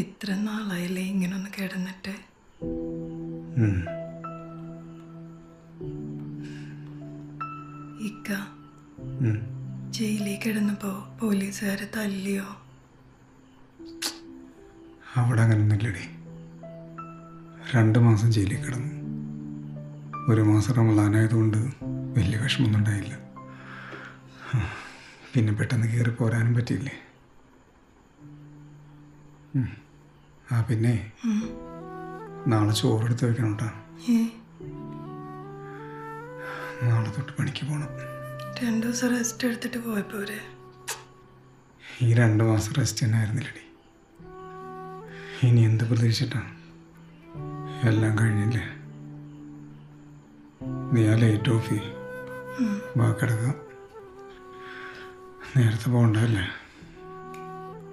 ഇത്ര നാളായില്ലേ ഇങ്ങനൊന്ന് കിടന്നിട്ട്. ഇക്ക. ജയിലിൽ കിടന്നപ്പോ പോലീസുകാരെ തല്ലിയോ അവിടെ അങ്ങനെ ഒന്നില്ലടി രണ്ട് മാസം ജയിലിൽ കിടന്നു ഒരു മാസം റമദാനായതുകൊണ്ട് വലിയ വിഷമമൊന്നും ഉണ്ടായില്ല പിന്നെ പെട്ടെന്ന് കയറി പോരാനും പറ്റിയില്ലേ. ആ പിന്നെ നാളെ ചോറെടുത്ത് വെക്കണം കേട്ടോ നാളെ തൊട്ട് പണിക്ക് പോകണം രണ്ടു ദിവസം റെസ്റ്റ് എടുത്തിട്ട് പോയപ്പോ ഈ രണ്ട് മാസം റെസ്റ്റ് തന്നെ ആയിരുന്നില്ലടി. ഇനി എന്ത് പ്രതീക്ഷിച്ചിട്ടാണ് എല്ലാം കഴിഞ്ഞില്ലേ? നീ ആ ലൈറ്റ് ഓഫ്. ചെയ്യും ബാക്കി എടുക്കാം നേരത്തെ പോകണ്ടല്ലേ